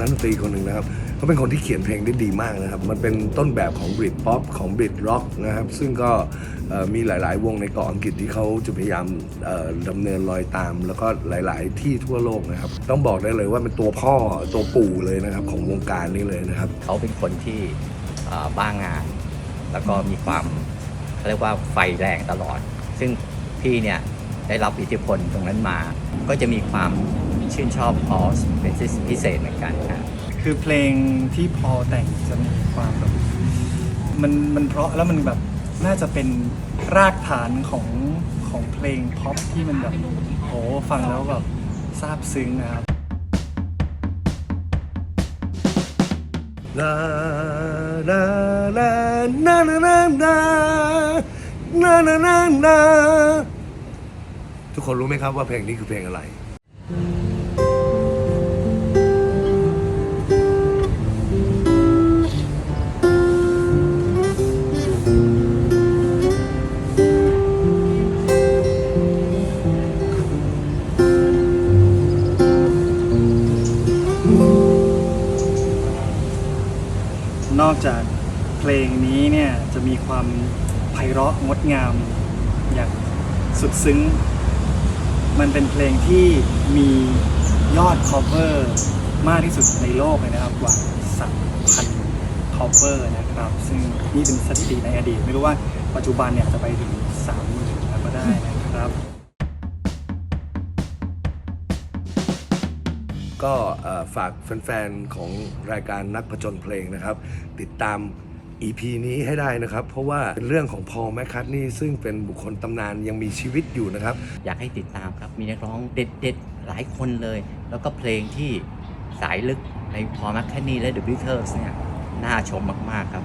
นัสตรีคนหนึ่งนะครับเขาเป็นคนที่เขียนเพลงได้ดีมากนะครับ มันเป็นต้นแบบของบริดป๊อปของบริดร็อกนะครับ ซึ่งก็มีหลาย ๆ วงในเกาะอังกฤษที่เขาจะพยายามเอ่อดำเนินรอยตาม แล้วก็หลาย ๆ ที่ทั่วโลกนะครับ ต้องบอกได้เลยว่าเป็นตัวพ่อตัวปู่เลยนะครับของวงการนี้เลยนะครับ เขาเป็นคนที่บ้างาน แล้วก็มีความเขาเรียกว่าไฟแรงตลอด ซึ่งพี่เนี่ยได้รับอิทธิพลตรงนั้นมา ก็จะมีความ ชื่นชอบพอสเป็นพิเศษเหมือนกันครับคือเพลงที่พอแต่งจะมีความแบบมันมันเพราะแล้วมันแบบน่าจะเป็นรากฐานของของเพลงพ็อปที่มันแบบโหฟังแล้วแบบซาบซึ้งนะครับ ลาลาลานานานานานานานานาทุกคนรู้ไหมครับว่าเพลงนี้คือเพลงอะไร นอกจากเพลงนี้เนี่ยจะมีความไพเราะงดงาม อย่างสุดซึ้ง มันเป็นเพลงที่มียอด cover มากที่สุดในโลกเลยนะครับกว่า 3,000 cover นะครับ ซึ่งนี่เป็นสถิติในอดีต ไม่รู้ว่าปัจจุบันเนี่ยอาจจะไปถึง 30,000แล้วก็ได้นะ ก็ฝากแฟนๆ ของรายการนักผจญเพลงนะครับ ติดตาม EP นี้ให้ได้นะครับ เพราะว่าเป็นเรื่องของพอลแมคคัตนี่ซึ่งเป็นบุคคลตำนานยังมีชีวิตอยู่นะครับ อยากให้ติดตามครับ มีนักร้องเด็ดๆ หลายคนเลย แล้วก็เพลงที่สายลึกในพอ m ม c ค n น y และ The Beatles เนี่ย น่าชมมากๆครับ